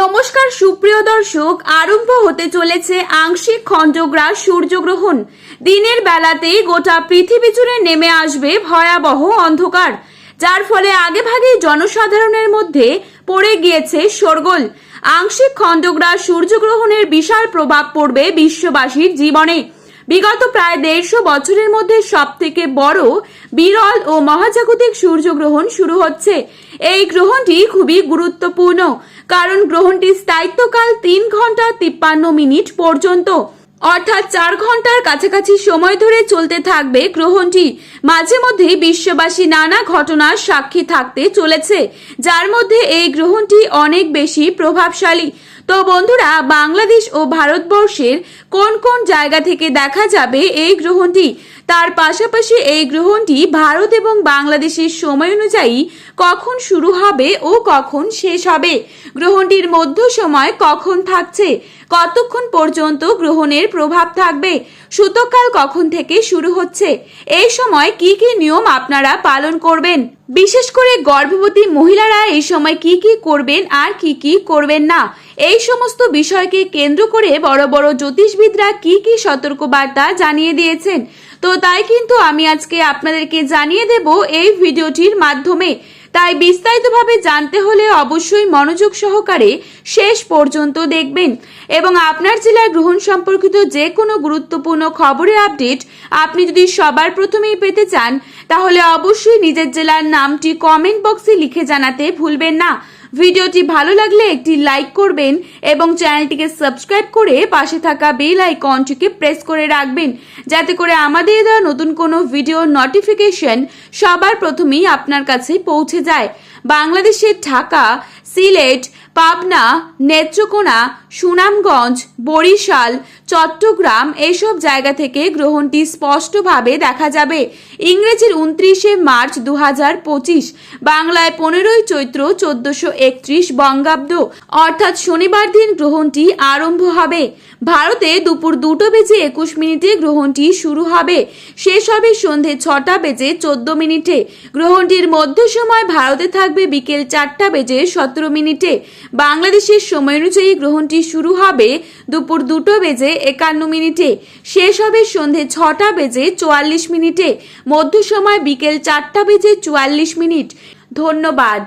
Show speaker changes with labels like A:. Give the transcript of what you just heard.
A: নমস্কার, সুপ্রিয় দর্শক। আরম্ভ হতে চলেছে আংশিক খণ্ডগ্রাস সূর্যগ্রহণ। দিনের বেলাতেই গোটা পৃথিবী জুড়ে নেমে আসবে ভয়াবহ অন্ধকার। যার ফলে আগেভাগেই জনসাধারণের মধ্যে পড়ে গিয়েছে শোরগোল। আংশিক খণ্ডগ্রাস সূর্যগ্রহণের বিশাল প্রভাব পড়বে বিশ্ববাসীর জীবনে। বিগত প্রায় দেড়শো বছরের মধ্যে সব থেকে বড় বিরল ও মহাজাগতিক সূর্যগ্রহণ শুরু হচ্ছে। এই গ্রহণটি খুবই গুরুত্বপূর্ণ, কারণ গ্রহণটি স্থায়িত্বকাল তিন ঘণ্টা তিপ্পান্ন মিনিট পর্যন্ত। অর্থাৎ চার ঘণ্টার কাছাকাছি সময় ধরে চলতে থাকবে গ্রহণটি। মাঝে মধ্যে বিশ্ববাসী নানা ঘটনার সাক্ষী থাকতে চলেছে, যার মধ্যে এই গ্রহণটি অনেক বেশি প্রভাবশালী। তো বন্ধুরা, বাংলাদেশ ও ভারতবর্ষের কোন কোন জায়গা থেকে দেখা যাবে এই গ্রহণটি? তার পাশাপাশি এই গ্রহণটি ভারত এবং বাংলাদেশের সময় অনুযায়ী কখন শুরু হবে ও কখন শেষ হবে? গ্রহণটির মধ্য সময় কখন থাকছে? কতক্ষণ পর্যন্ত গ্রহণের প্রভাব থাকবে? সূতকাল কখন থেকে শুরু হচ্ছে? এই সময় কি কি নিয়ম আপনারা পালন করবেন? বিশেষ করে গর্ভবতী মহিলারা এই সময় কি কি করবেন আর কি কি করবেন না? এই সমস্ত বিষয়কে কেন্দ্র করে বড় বড় জ্যোতিষবিদরা কি কি সতর্কবার্তা জানিয়ে দিয়েছেন? তো তাই কিন্তু আমি আজকে আপনাদেরকে জানিয়ে দেব এই ভিডিওটির মাধ্যমে। তাই বিস্তারিতভাবে জানতে হলে অবশ্যই মনোযোগ সহকারে শেষ পর্যন্ত দেখবেন। এবং আপনার জেলার গ্রহণ সম্পর্কিত যে কোনো গুরুত্বপূর্ণ খবরের আপডেট আপনি যদি সবার প্রথমেই পেতে চান, তাহলে অবশ্যই নিজের জেলার নামটি কমেন্ট বক্সে লিখে জানাতে ভুলবেন না। ভিডিওটি ভালো লাগলে একটি লাইক করবেন এবং চ্যানেলটিকে সাবস্ক্রাইব করে পাশে থাকা বেল আইকনটিকে প্রেস করে রাখবেন। যাতে করে আমাদের দেওয়া নতুন কোনো ভিডিও নোটিফিকেশন সবার প্রথমেই আপনার কাছে পৌঁছে যায়। বাংলাদেশের ঢাকা, সিলেট, পাবনা, নেত্রকোনা সুনামগঞ্জ, বরিশাল, চট্টগ্রাম এসব জায়গা থেকে গ্রহণটি স্পষ্টভাবে দেখা যাবে। ইংরেজির উনত্রিশে মার্চ দু হাজার পঁচিশ, বাংলায় পনেরোই চৈত্র চোদ্দশো একত্রিশ বঙ্গাব্দ। অর্থাৎ শনিবার দিন গ্রহণটি আরম্ভ হবে। ভারতে দুপুর দুটো বেজে একুশ মিনিটে গ্রহণটি শুরু হবে। শেষ হবে সন্ধে ছটা বেজে চোদ্দ মিনিটে। গ্রহণটির মধ্য সময় ভারতে থাকবে বিকেল চারটা বেজে সতেরো মিনিটে। বাংলাদেশের সময় অনুযায়ী গ্রহণটি শুরু হবে দুপুর দুটো বেজে একান্ন মিনিটে। শেষ হবে সন্ধে ছটা বেজে চুয়াল্লিশ মিনিটে। মধ্য সময় বিকেল চারটা বেজে চুয়াল্লিশ মিনিট। ধন্যবাদ।